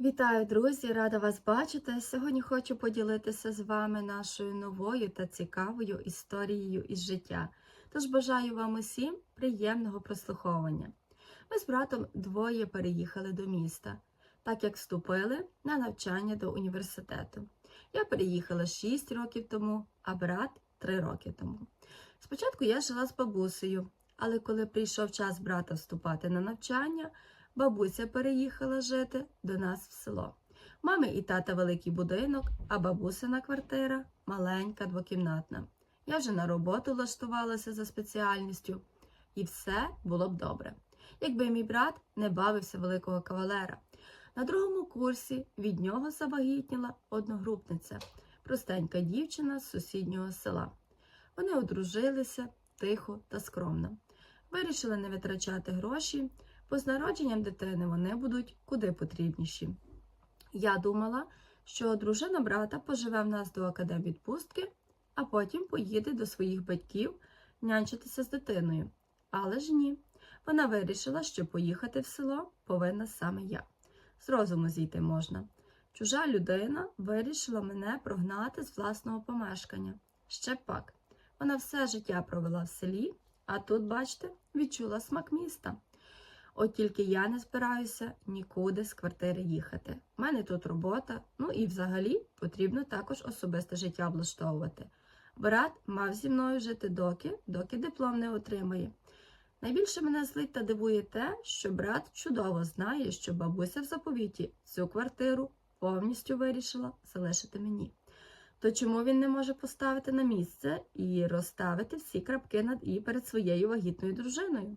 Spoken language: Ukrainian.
Вітаю, друзі! Рада вас бачити. Сьогодні хочу поділитися з вами нашою новою та цікавою історією із життя. Тож бажаю вам усім приємного прослуховування. Ми з братом двоє переїхали до міста, так як вступили на навчання до університету. Я переїхала 6 років тому, а брат 3 роки тому. Спочатку я жила з бабусею, але коли прийшов час брата вступати на навчання, бабуся переїхала жити до нас в село. Мами і тата великий будинок, а бабусина квартира маленька, двокімнатна. Я вже на роботу влаштувалася за спеціальністю, і все було б добре, якби мій брат не бавився великого кавалера. На другому курсі від нього завагітніла одногрупниця, простенька дівчина з сусіднього села. Вони одружилися тихо та скромно. Вирішили не витрачати гроші, бо з народженням дитини вони будуть куди потрібніші. Я думала, що дружина брата поживе в нас до академвідпустки, а потім поїде до своїх батьків нянчитися з дитиною. Але ж ні. Вона вирішила, що поїхати в село повинна саме я. З розуму зійти можна. Чужа людина вирішила мене прогнати з власного помешкання. Ще пак. Вона все життя провела в селі, а тут, бачите, відчула смак міста. От тільки я не збираюся нікуди з квартири їхати. У мене тут робота, ну і взагалі потрібно також особисте життя влаштовувати. Брат мав зі мною жити доки, доки диплом не отримає. Найбільше мене злить та дивує те, що брат чудово знає, що бабуся в заповіті цю квартиру повністю вирішила залишити мені. То чому він не може поставити на місце і розставити всі крапки над і перед своєю вагітною дружиною?